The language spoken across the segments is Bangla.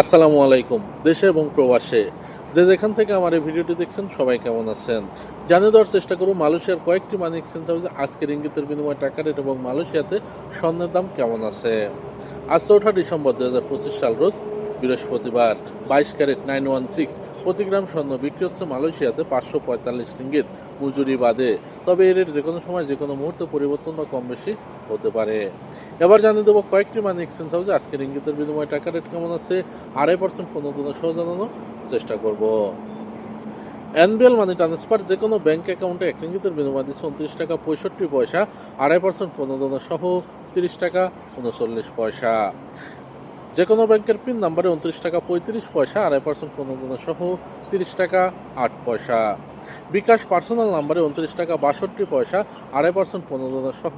আসসালামু আলাইকুম, দেশে এবং প্রবাসে। যে যেখান থেকে আমার এই ভিডিওটি দেখছেন, সবাই কেমন আছেন? জানিয়ে দেওয়ার চেষ্টা করুন মালয়েশিয়ার কয়েকটি মানি এক্সচেঞ্জ হাউসে আজকের ইঙ্গিতের বিনিময় টাকা রেট এবং মালয়েশিয়াতে স্বর্ণের দাম কেমন আছে? আজ চৌঠা ডিসেম্বর দু হাজার পঁচিশ সাল রোজ বৃহস্পতিবার। বাইশ ক্যারেট নাইন ওয়ান সিক্স প্রতি গ্রাম স্বর্ণ বিক্রি হচ্ছে মালয়েশিয়াতে পাঁচশো পঁয়তাল্লিশ রিঙ্গিত মজুরি বাদে। তবে এর রেট যে কোনো সময় যে কোনো মুহূর্তে পরিবর্তন বা কম বেশি হতে পারে। এবার জানিয়ে দেবো কয়েকটি মানি এক্সচেঞ্জ হাউসে আজকের ইঙ্গিতের বিনিময় টাকা রেট কেমন আছে, আড়াই পার্সেন্ট পণ্য সহ জানানোর চেষ্টা করব। এনবিএল মানি ট্রান্সফার যে কোনো ব্যাঙ্ক অ্যাকাউন্টে এক রিঙ্গিতের বিনিময় দিচ্ছে উনত্রিশ টাকা পঁয়ষট্টি পয়সা, আড়াই পার্সেন্ট পণ্য সহ তিরিশ টাকা উনচল্লিশ পয়সা। যে কোনো ব্যাংকের পিন নাম্বারে উনত্রিশ টাকা পঁয়ত্রিশ পয়সা আড়াই পার্সেন্ট পণ্য সহ তিরিশ টাকা আট পয়সা। বিকাশ পার্সোনাল নাম্বারে উনত্রিশ টাকা বাষট্টি পয়সা আড়াই পার্সেন্ট পণ্য সহ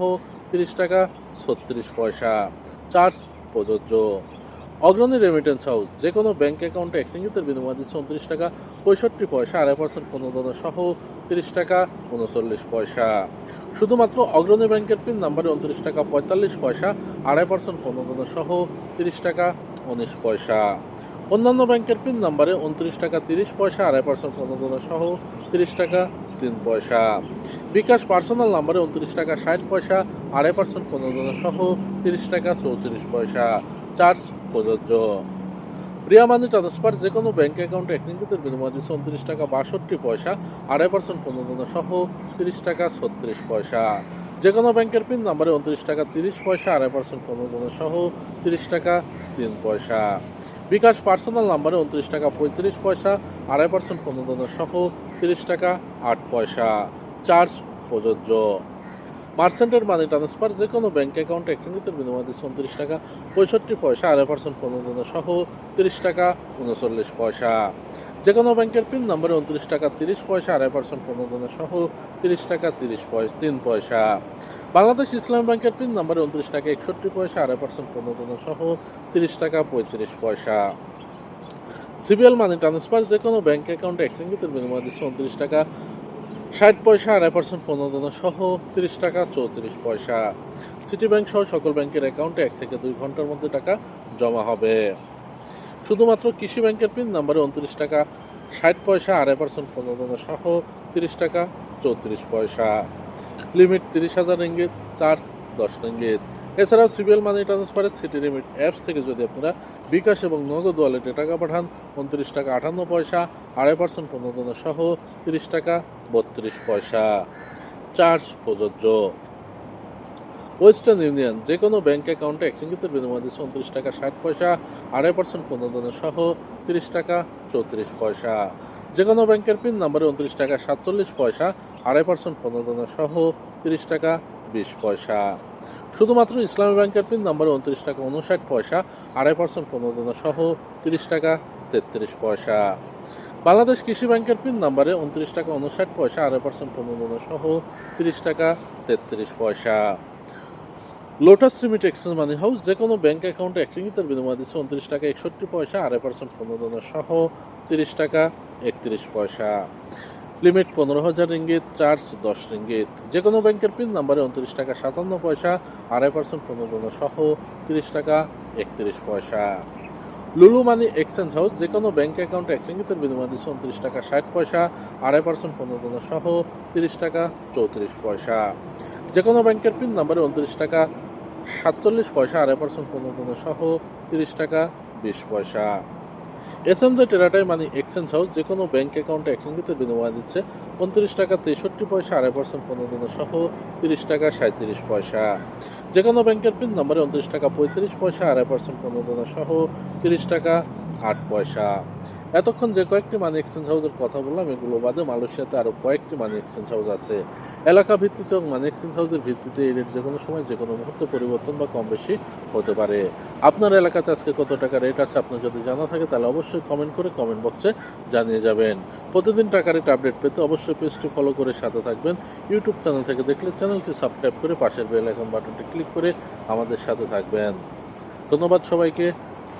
তিরিশ টাকা ছত্রিশ পয়সা। চার্জ প্রযোজ্য। অগ্রণী রেমিটেন্স হাউস যে কোনো ব্যাঙ্ক অ্যাকাউন্টে এক রিঙ্গিতের বিনিময় দিচ্ছে উনত্রিশ টাকা, পঁয়ষট্টি পয়সা, আড়াই পার্সেন্ট পণ্য সহ তিরিশ টাকা, উনচল্লিশ পয়সা। শুধুমাত্র অগ্রণী ব্যাংকের পিন নাম্বারে উনত্রিশ টাকা, পঁয়তাল্লিশ পয়সা, আড়াই পার্সেন্ট পণ্য সহ তিরিশ টাকা, উনিশ পয়সা। অন্যান্য ব্যাংকের পিন নাম্বারে উনত্রিশ টাকা তিরিশ পয়সা, আড়াই পার্সেন্ট প্রণোদনা সহ তিরিশ টাকা তিন পয়সা। বিকাশ পার্সোনাল নাম্বারে উনত্রিশ টাকা ষাট পয়সা, আড়াই পার্সেন্ট প্রণোদনা সহ তিরিশ টাকা চৌত্রিশ পয়সা। চার্জ প্রযোজ্য। রিয়া মানি ট্রান্সফার যে কোনো ব্যাঙ্ক অ্যাকাউন্টে এক রিঙ্গিতের বিনিময় দিচ্ছে উনত্রিশ টাকা বাষট্টি পয়সা, আড়াই পার্সেন্ট পণ্য সহ তিরিশ টাকা ছত্রিশ পয়সা। যে কোনো ব্যাংকের পিন নাম্বারে উনত্রিশ টাকা তিরিশ পয়সা, আড়াই পার্সেন্ট পণ্য সহ তিরিশ টাকা তিন পয়সা। বিকাশ পার্সোনাল নাম্বারে উনত্রিশ টাকা পঁয়ত্রিশ পয়সা, আড়াই পার্সেন্ট পণ্য সহ তিরিশ টাকা আট পয়সা। চার্জ প্রযোজ্য। মার্চেন্টের মানি ট্রান্সফার যে কোনো ব্যাংক অ্যাকাউন্টে এক রিঙ্গিতের বিনিময় দিচ্ছে উনত্রিশ টাকা, পঁয়ষট্টি পয়সা, আড়াই পার্সেন্ট পণ্য সহ তিরিশ টাকা উনচল্লিশ পয়সা। যে কোনো ব্যাংকের পিন নম্বরে উনত্রিশ টাকা তিরিশ পয়সা, আড়াই পার্সেন্ট পণ্য সহ তিরিশ টাকা তিরিশ পয়সা তিন পয়সা। বাংলাদেশ ইসলাম ব্যাংকের পিন নম্বরে উনত্রিশ টাকা একষট্টি পয়সা, আড়াই পার্সেন্ট পণ্য সহ তিরিশ টাকা পঁয়ত্রিশ পয়সা। সিবিএল মানি ট্রান্সফার যে কোনো ব্যাংক অ্যাকাউন্টে এক বিনিময় দিচ্ছে উনত্রিশ টাকা ষাট পয়সা, আড়াই পার্সেন্ট পণ্য সহ তিরিশ টাকা, চৌত্রিশ পয়সা। সিটি ব্যাংক সহ সকল ব্যাংকের অ্যাকাউন্টে এক থেকে দুই ঘণ্টার মধ্যে টাকা জমা হবে। শুধুমাত্র কৃষি ব্যাংকের পিন নাম্বারে উনত্রিশ টাকা, ষাট পয়সা, আড়াই পার্সেন্ট পণ্য সহ তিরিশ টাকা, চৌত্রিশ পয়সা। লিমিট তিরিশ হাজার রিঙ্গিত চার্জ দশ রিঙ্গিত এছাড়াও সিবিএল মানি ট্রান্সফারের সিটি লিমিট অ্যাপস থেকে যদি আপনারা বিকাশ এবং নগদ ওয়ালেটে টাকা পাঠান, উনত্রিশ টাকা আটান্ন পয়সা, আড়াই পার্সেন্ট পণ্য সহ তিরিশ টাকা বত্রিশ পয়সা। চার্জ প্রযোজ্য। ওয়েস্টার্ন ইউনিয়ন যে কোনো ব্যাঙ্ক অ্যাকাউন্টে এক বিনিময় দিচ্ছে উনত্রিশ টাকা ষাট পয়সা, আড়াই পার্সেন্ট পণ্য সহ তিরিশ টাকা চৌত্রিশ পয়সা। যে কোনো ব্যাংকের পিন নাম্বারে উনত্রিশ টাকা সাতচল্লিশ পয়সা, আড়াই পার্সেন্ট পণ্য সহ তিরিশ টাকা বিশ পয়সা। শুধুমাত্র ইসলামী ব্যাংকের পিন নাম্বারে উনত্রিশ টাকা উনষাট পয়সা, আড়াই পার্সেন্ট পণ্য সহ তিরিশ টাকা তেত্রিশ পয়সা। বাংলাদেশ কৃষি ব্যাংকের পিন নাম্বারে উনত্রিশ টাকা উনষাট পয়সা, আড়াই পার্সেন্ট পণ্য সহ তিরিশ টাকা তেত্রিশ পয়সা। Lotus limit exchange money house যে কোনো ব্যাংক অ্যাকাউন্টে এক রিঙ্গিতের বিনিময় দিচ্ছে উনত্রিশ টাকা একষট্টি পয়সা, আড়াই পার্সেন্ট পণ্য সহ তিরিশ টাকা একত্রিশ পয়সা। লিমিট পনেরো হাজার রিঙ্গিত, চার্জ দশ রিঙ্গিত। যে কোনো ব্যাংকের পিন নাম্বারে উনত্রিশ টাকা সাতান্ন পয়সা, আড়াই পার্সেন্ট পণ্য সহ তিরিশ টাকা একত্রিশ পয়সা। লুলু মানি এক্সচেঞ্জ হাউস যে কোনো ব্যাঙ্ক অ্যাকাউন্টে এক রিঙ্গিতের বিনিময় দিচ্ছে উনত্রিশ টাকা ষাট পয়সা, আড়াই পার্সেন্ট পণ্য সহ তিরিশ টাকা চৌত্রিশ পয়সা। যে কোনো ব্যাংকের পিন নাম্বারে উনত্রিশ টাকা সাতচল্লিশ পয়সা, আড়াই পার্সেন্ট পণ্য সহ তিরিশ টাকা বিশ পয়সা। এস এম জে টেরাটাই মানি এক্সচেঞ্জ হাউস যে কোনো ব্যাঙ্ক অ্যাকাউন্টে এক রিঙ্গিতের বিনিময় দিচ্ছে উনত্রিশ টাকা তেষট্টি পয়সা, আড়াই পার্সেন্ট পনেরো সহ তিরিশ টাকা সাঁত্রিশ পয়সা। যে কোনো ব্যাংকের পিন নম্বরে উনত্রিশ টাকা পঁয়ত্রিশ পয়সা, আড়াই পার্সেন্ট পনেরো সহ তিরিশ টাকা আট পয়সা। এতক্ষণ যে কয়েকটি মানি এক্সচেঞ্জ হাউসের কথা বললাম, এগুলো বাদে মালয়েশিয়াতে আরও কয়েকটি মানি এক্সচেঞ্জ হাউস আছে। এলাকা ভিত্তিতে এবং মানি এক্সচেঞ্জ হাউসের ভিত্তিতে এই রেট যে কোনো সময় যে কোনো মুহূর্তে পরিবর্তন বা কম বেশি হতে পারে। আপনার এলাকাতে আজকে কত টাকা রেট আছে আপনার যদি জানা থাকে তাহলে অবশ্যই কমেন্ট করে কমেন্ট বক্সে জানিয়ে যাবেন। প্রতিদিন টাকা রেট আপডেট পেতে অবশ্যই পেজটি ফলো করে সাথে থাকবেন। ইউটিউব চ্যানেল থেকে দেখলে চ্যানেলটি সাবস্ক্রাইব করে পাশের বেল আইকন বাটনটি ক্লিক করে আমাদের সাথে থাকবেন। ধন্যবাদ সবাইকে।